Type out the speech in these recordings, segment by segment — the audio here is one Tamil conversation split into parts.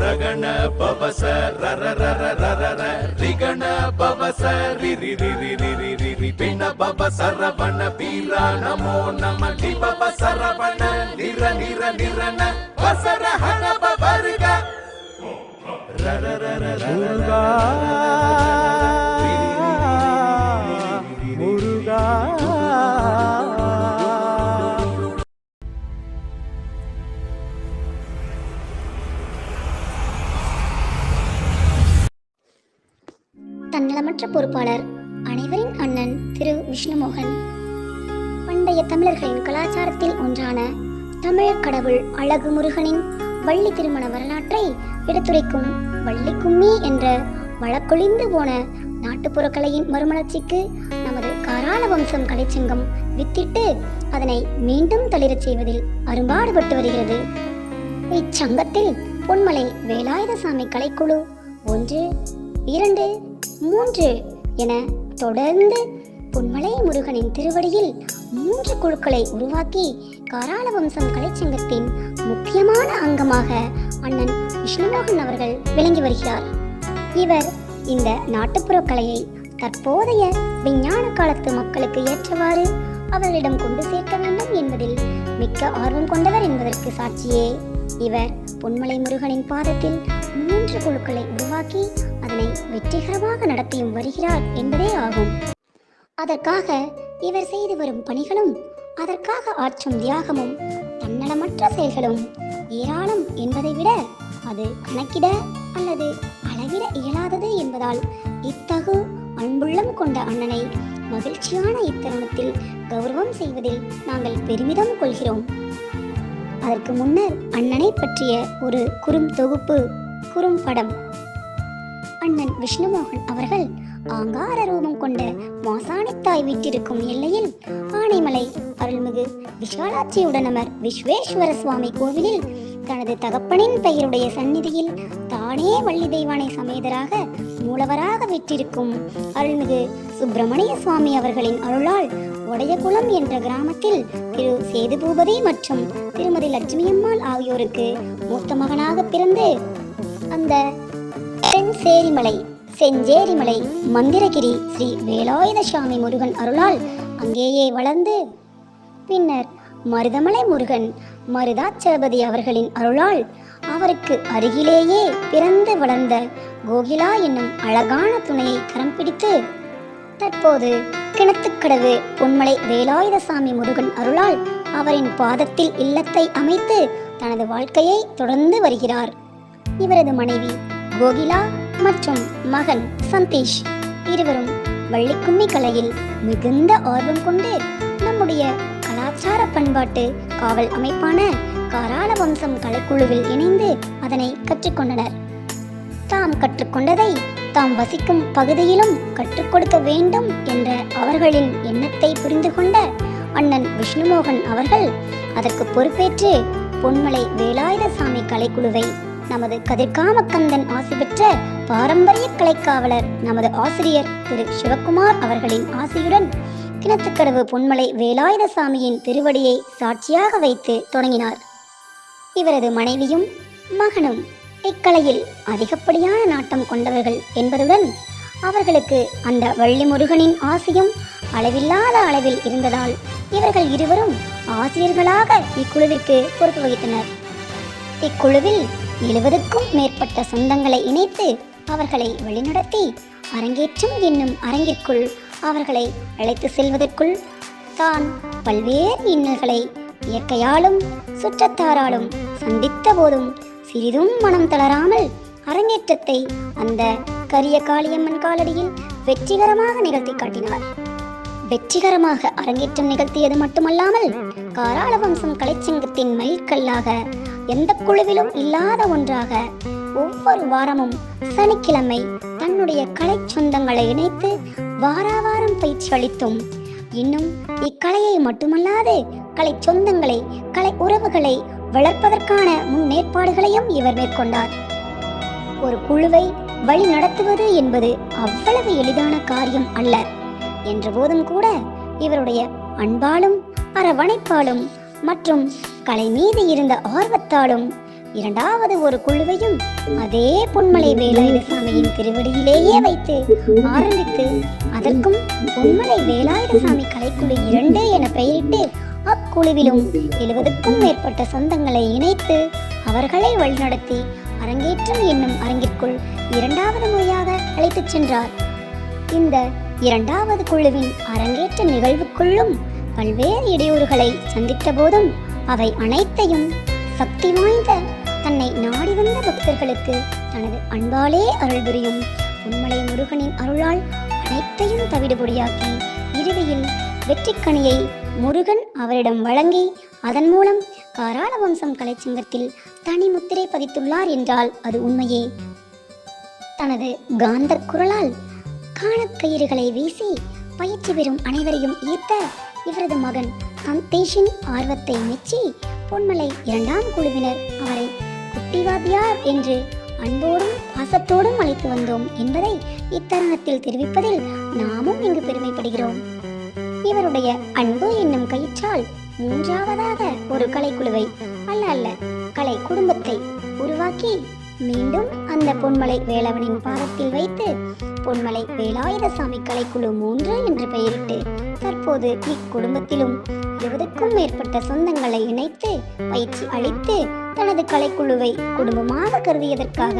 ரகண பவச ரர ரர ரர ர ரிகண பவச ரி ரி ரி ரி ரி ரி ரி ரி பின பப சரவண வீரா நமோ நம டி பப சரவண நிர நிர நிரன வசர ஹன பவருக ரர அனைவரின் அண்ணன் திரு விஷ்ணுமோகன். பண்டைய தமிழர்களின் கலாச்சாரத்தில் ஒன்றான தமிழர் கடவுள் அழகு முருகனின் வள்ளி திருமண வரலாற்றை எடுத்துரைக்கும் வள்ளி கும்மி என்ற வழக்கொழிந்து போன நாட்டுப்புற கலையின் மறுமலர்ச்சிக்கு நமது காராள வம்சம் கலைச்சங்கம் வித்திட்டு அதனை மீண்டும் தளிரச் செய்வதில் அரும்பாடுபட்டு வருகிறது. இச்சங்கத்தில் பொன்மலை வேலாயுதசாமி கலைக்குழு ஒன்று இரண்டு மூன்று என தொடர்ந்து பொன்மலை முருகனின் திருவடியில் மூன்று குழுக்களை உருவாக்கி காராள வம்சம் கலைச்சங்கத்தின் முக்கியமான அங்கமாக அண்ணன் விஷ்ணுமோகன் அவர்கள் விளங்கி வருகிறார். இவர் இந்த நாட்டுப்புற கலையை தற்போதைய விஞ்ஞான காலத்து மக்களுக்கு ஏற்றவாறு அவர்களிடம் கொண்டு சேர்க்க வேண்டும் என்பதில் மிக்க ஆர்வம் கொண்டவர் என்பதற்கு சாட்சியே. இவர் பொன்மலை முருகனின் பாதத்தில் மூன்று குழுக்களை உருவாக்கி அதனை வெற்றிகரமாக நடத்தியும் வருகிறார் என்பதே ஆகும். அதற்காக இவர் செய்து வரும் பணிகளும் அதற்காக ஆற்றும் தியாகமும் தன்னலமற்ற செயல்களும் ஏராளம் என்பதை விட அது கணக்கிட அல்லது அளவிட இயலாதது என்பதால் இத்தகு அன்புள்ளம் கொண்ட அண்ணனை மகிழ்ச்சியான இத்தருணத்தில் கௌரவம் செய்வதில் நாங்கள் பெருமிதம் கொள்கிறோம். அதற்கு முன்னர் அண்ணனை பற்றிய ஒரு குறும் தொகுப்பு குறும்படம் அண்ணன் விஷ்ணுமோகன் அவர்கள் ஆங்கார ரூபம் கொண்ட மாசாணித்தாய் வீட்டிருக்கும் எல்லையில் ஆனைமலை அருள்மிகு விஷாலாட்சியுடனமர் விஸ்வேஸ்வர சுவாமி கோவிலில் தனது தகப்பனின் பெயருடைய சந்நிதியில் தானே வள்ளி தெய்வானை சமேதராக மூலவராக விற்றிருக்கும் அருள்மிகு சுப்பிரமணிய சுவாமி அவர்களின் அருளால் உடையகுளம் என்ற கிராமத்தில் திரு சேதுபூபதி மற்றும் திருமதி லட்சுமியம்மாள் ஆகியோருக்கு மூத்த மகனாக பிறந்து அந்த தென்சேரிமலை செஞ்சேரிமலை மந்திரகிரி ஸ்ரீ வேலாயுத சுவாமி முருகன் அருளால் அங்கேயே வளர்ந்து பின்னர் மருதமலை முருகன் மருதாச்சலபதி அவர்களின் அருளால் அவருக்கு அருகிலேயே பிறந்து வளர்ந்த கோகிலா என்னும் அழகான துணையை கரம் பிடித்து தற்போது கிணத்துக்கடவு பொன்மலை வேலாயுதசாமி முருகன் அருளால் அவரின் பாதத்தில் இல்லத்தை அமைத்து தனது வாழ்க்கையை தொடர்ந்து வருகிறார். இவரது மனைவி கோகிலா மற்றும் மகன் சந்தீஷ் இருவரும் வள்ளிக்கும்மி கலையில் மிகுந்த ஆர்வம் கொண்டு நம்முடைய கலாச்சார பண்பாட்டு காவல் அமைப்பான காராள வம்சம் கலைக்குழுவில் இணைந்து அதனை கற்றுக்கொண்டனர். தாம் கற்றுக்கொண்டதை தாம் வசிக்கும் பகுதியிலும் கற்றுக் கொடுக்க வேண்டும் என்ற அவர்களின் எண்ணத்தை புரிந்து கொண்ட அண்ணன் விஷ்ணுமோகன் அவர்கள் அதற்கு பொறுப்பேற்று பொன்மலை வேலாயுத சாமி கலைக்குழுவை நமது கதிர்காமக்கந்தன் ஆசி பெற்ற பாரம்பரிய கலைக்காவலர் நமது ஆசிரியர் திரு சிவகுமார் அவர்களின் ஆசியுடன் கிணத்துக்கடவு பொன்மலை வேலாயுதசாமியின் திருவடியை சாட்சியாக வைத்து தொடங்கினார். இவரது மனைவியும் மகனும் இக்கலையில் அதிகப்படியான நாட்டம் கொண்டவர்கள் என்பதுடன் அவர்களுக்கு அந்த வள்ளி முருகனின் ஆசையும் அளவில்லாத அளவில் இருந்ததால் இவர்கள் இருவரும் ஆசிரியர்களாக இக்குழுவிற்கு பொறுப்பு வகித்தனர். இக்குழுவில் எழுபதுக்கும் மேற்பட்ட சொந்தங்களை இணைத்து அவர்களை வழிநடத்தி அரங்கேற்றம் என்னும் அரங்கிற்குள் அவர்களை அழைத்து செல்வதற்குள் தான் பல்வேறு இன்னல்களை இயற்கையாலும் சுற்றத்தாராலும் சந்தித்த போதும் சிறிதும் மனம் தளராமல் அரங்கேற்றத்தை அந்த கரிய காளியம்மன் காலடியில் வெற்றிகரமாக நிகழ்த்தி காட்டினார். வெற்றிகரமாக அரங்கேற்றம் நிகழ்த்தியது மட்டுமல்லாமல் காராள வம்சம் கலைச்சங்கத்தின் மைல்கல்லாக எந்த குழுவிலும் இல்லாத ஒன்றாக ஒவ்வொரு வாரமும் சனிக்கிழமை தன்னுடைய கலை சொந்தங்களை இணைத்து வாராவாரம் பயிற்சி அளித்தும். இன்னும் இக்கலையை மட்டுமல்லாது கலை சொந்தங்களை கலை உறவுகளை வளர்ப்பதற்கான முன்னேற்பாடுகளையும் இவர் மேற்கொண்டார். ஒரு குழுவை வழி நடத்துவது என்பது அவ்வளவு எளிதான காரியம் அல்ல. என்ற போதும் கூட இவருடைய அன்பாலும் அரவணைப்பாலும் மற்றும் கலை மீது இருந்த ஆர்வத்தாலும் இரண்டாவது ஒரு குழுவையும் அதே பொன்மலை வேலாயுதசாமியின் திருவடியிலேயே வைத்து ஆரம்பித்து அதற்கும் பொன்மலை வேலாயுதசாமி கலைக்குழு இரண்டு என பெயரிட்டு அக்குழுவிலும் எழுபதுக்கும் மேற்பட்ட சொந்தங்களை இணைத்து அவர்களை வழிநடத்தி அரங்கேற்றம் என்னும் அரங்கிற்குள் இரண்டாவது முறையாக அழைத்துச் சென்றார். இந்த இரண்டாவது குழுவின் அரங்கேற்ற நிகழ்வுக்குள்ளும் பல்வேறு இடையூறுகளை சந்தித்த போதும் அவை அனைத்தையும் சக்தி வாய்ந்த தன்னை நாடி வந்த பக்தர்களுக்கு தனது அன்பாலே அருள் புரியும். உண்மலை முருகனின் அருளால் அனைத்தையும் தவிடுபொடியாக்கி இறுதியில் வெற்றிக்கனியை முருகன் அவரிடம் வழங்கி அதன் மூலம் காராள வம்சம் கலைச்சங்கத்தில் தனி முத்திரை பதித்துள்ளார் என்றால் அது உண்மையே. தனது காந்த குரலால் காணக்கயிறுகளை வீசி பயிற்சி பெறும் அனைவரையும் ஈர்த்த இவரது மகன் சந்தேஷின் ஆர்வத்தை மெச்சி பொன்மலை இரண்டாம் குழுவினர் அவரை குட்டிவாதியார் என்று அன்போடும் பாசத்தோடும் அழைத்து வந்தோம் என்பதை இத்தருணத்தில் தெரிவிப்பதில் நாமும் இங்கு பெருமைப்படுகிறோம். இவருடைய அன்பு என்னும் கயிற்றால் மூன்றாவதாக ஒரு கலைக்குழுவை அல்ல அல்ல கலை குடும்பத்தை உருவாக்கி மீண்டும் அந்த பொன்மலை வேளவனின் பாதத்தில் வைத்து பொன்மலை வேலாயுத சாமி கலைக்குழு மூன்று என்று பெயரிட்டு தற்போது இக்குடும்பத்திலும் இருபதுக்கும் மேற்பட்ட சொந்தங்களை இணைத்து பயிற்சி அளித்து தனது கலைக்குழுவை குடும்பமாக கருதியதற்காக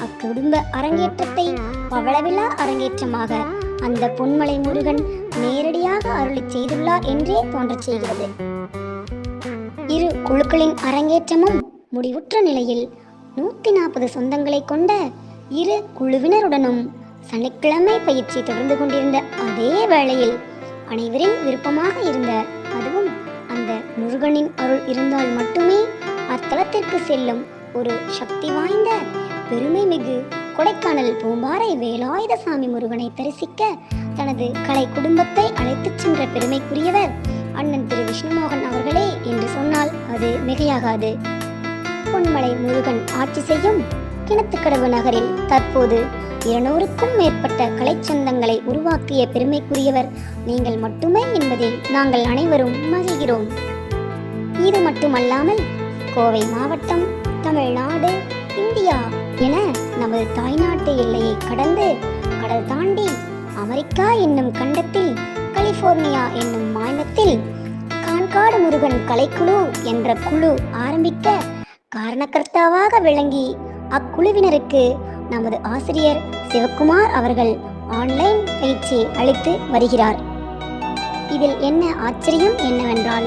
அக்குடும்ப அரங்கேற்றத்தை பவளவிழா அரங்கேற்றமாக அந்த பொன்மலை முருகன் நேரடியாக அருளி செய்துள்ளார் என்றே தோன்றச் செய்கிறது. இரு குழுக்களின் அரங்கேற்றமும் முடிவுற்ற நிலையில் நூத்தி நாற்பது சொந்தங்களை கொண்ட இரு குழுவினருடனும் சனிக்கிழமை பயிற்சி தொடர்ந்து கொண்டிருந்த அதே வேளையில் அனைவரின் விருப்பமாக இருந்த அதுவும் அந்த முருகனின் அருள் இருந்தால் மட்டுமே அத்தலத்திற்கு செல்லும் ஒரு சக்தி வாய்ந்த பெருமை மிகு கொடைக்கானல் பூம்பாறை வேலாயுத சாமி முருகனை தரிசிக்க தனது கலை குடும்பத்தை அழைத்துச் சென்ற பெருமைக்குரியவர் அண்ணன் திரு விஷ்ணுமோகன் அவர்களே என்று சொன்னால் அது மிகையாகாது. பொன்மலை முருகன் ஆட்சி செய்யும் கிணத்துக்கடவு நகரில் தற்போது இருநூறுக்கும் மேற்பட்ட கலைச்சந்தங்களை உருவாக்கிய பெருமைக்குரியவர் நீங்கள் மட்டுமே என்பதில் நாங்கள் அனைவரும் மகிழ்கிறோம். இது மட்டுமல்லாமல் கோவை மாவட்டம் தமிழ்நாடு இந்தியா என நமது தாய்நாட்டு எல்லையை கடந்து கடல் தாண்டி அமெரிக்கா என்னும் கண்டத்தில் கலிபோர்னியா என்னும் மாநிலத்தில் கான்காடு முருகன் கலைக்குழு என்ற குழு ஆரம்பிக்க காரணக்கர்த்தாவாக விளங்கி அக்குழுவினருக்கு நமது ஆசிரியர் சிவக்குமார் அவர்கள் ஆன்லைன் பயிற்சி அளித்து வருகிறார். இதில் என்ன ஆச்சரியம் என்னவென்றால்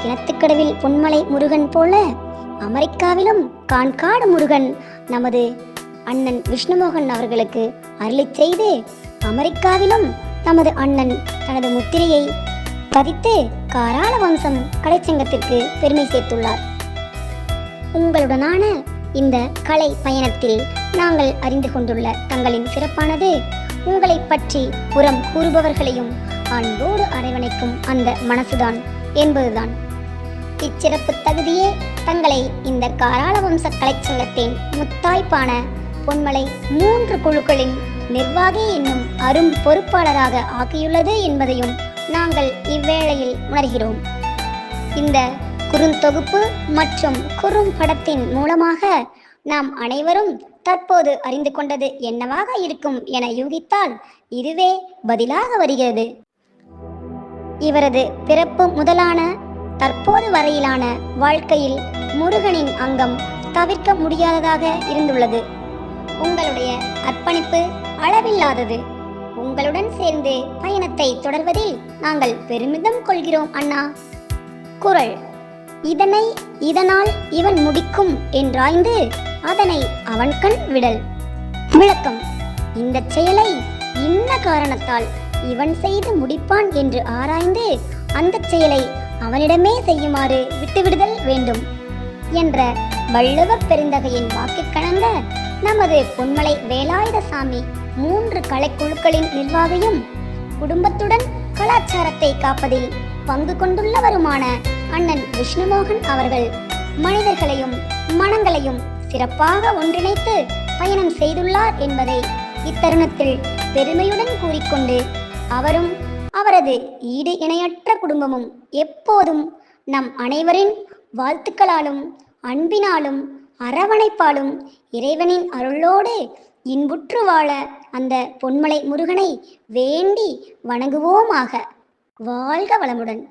கிணத்துக்கடவில் பொன்மலை முருகன் போல அமெரிக்காவிலும் கான்காடு முருகன் நமது அண்ணன் விஷ்ணுமோகன் அவர்களுக்கு அருளி செய்து அமெரிக்காவிலும் நமது அண்ணன் தனது முத்திரையை பதித்து காராள வம்சம் கலைச்சங்கத்திற்கு பெருமை சேர்த்துள்ளார். உங்களுடனான இந்த கலை பயணத்தில் நாங்கள் அறிந்து கொண்டுள்ள தங்களின் சிறப்பானது. உங்களை பற்றி புறம் கூறுபவர்களையும் அன்போடு அரவணைக்கும் அந்த மனசுதான் என்பதுதான். இச்சிறப்பு தகுதியே தங்களை இந்த காராள வம்ச கலைச்சங்கத்தின் முத்தாய்ப்பான பொன்மலை மூன்று குழுக்களின் நிர்வாகி என்னும் அரும் பொறுப்பாளராக ஆக்கியுள்ளது என்பதையும் நாங்கள் இவ்வேளையில் உணர்கிறோம். இந்த குறுந்தொகுப்பு மற்றும் குறும்படத்தின் மூலமாக நாம் அனைவரும் தற்போது அறிந்து கொண்டது என்னவாக இருக்கும் என யூகித்தால் இதுவே பதிலாக வருகிறது. இவரது பிறப்பு முதலான தற்போது வரையிலான வாழ்க்கையில் முருகனின் அங்கம் தவிர்க்க முடியாததாக இருந்துள்ளது. உங்களுடைய அர்ப்பணிப்பு அளவில்லாதது. உங்களுடன் சேர்ந்து பயணத்தை தொடர்வதில் நாங்கள் பெருமிதம் கொள்கிறோம் அண்ணா. குரல் இதனை இதனால் இவன் முடிக்கும் என்றாய்ந்து அதனை அவன் கண் விடல். விளக்கம். இந்த செயலை இன்ன காரணத்தால் இவன் செய்து முடிப்பான் என்று ஆராய்ந்து அந்த செயலை அவனிடமே செய்யுமாறு விட்டுவிடுதல் வேண்டும் என்ற வள்ளுவப் பெருந்தகையின் வாக்கு கணங்க நமது பொன்மலை வேலாயுத சாமி மூன்று கலைக்குழுக்களின் நிர்வாகியும் குடும்பத்துடன் கலாச்சாரத்தை காப்பதில் பங்கு கொண்டுள்ளவருமான அண்ணன் விஷ்ணுமோகன் அவர்கள் மனிதர்களையும் மனங்களையும் சிறப்பாக ஒன்றிணைத்து பயணம் செய்துள்ளார் என்பதை இத்தருணத்தில் பெருமையுடன் கூறிக்கொண்டு அவரும் அவரது ஈடு இணையற்ற குடும்பமும் எப்போதும் நம் அனைவரின் வாழ்த்துக்களாலும் அன்பினாலும் அரவணைப்பாலும் இறைவனின் அருளோடு இன்புற்று வாழ அந்த பொன்மலை முருகனை வேண்டி வணங்குவோமாக. வாழ்க வளமுடன்.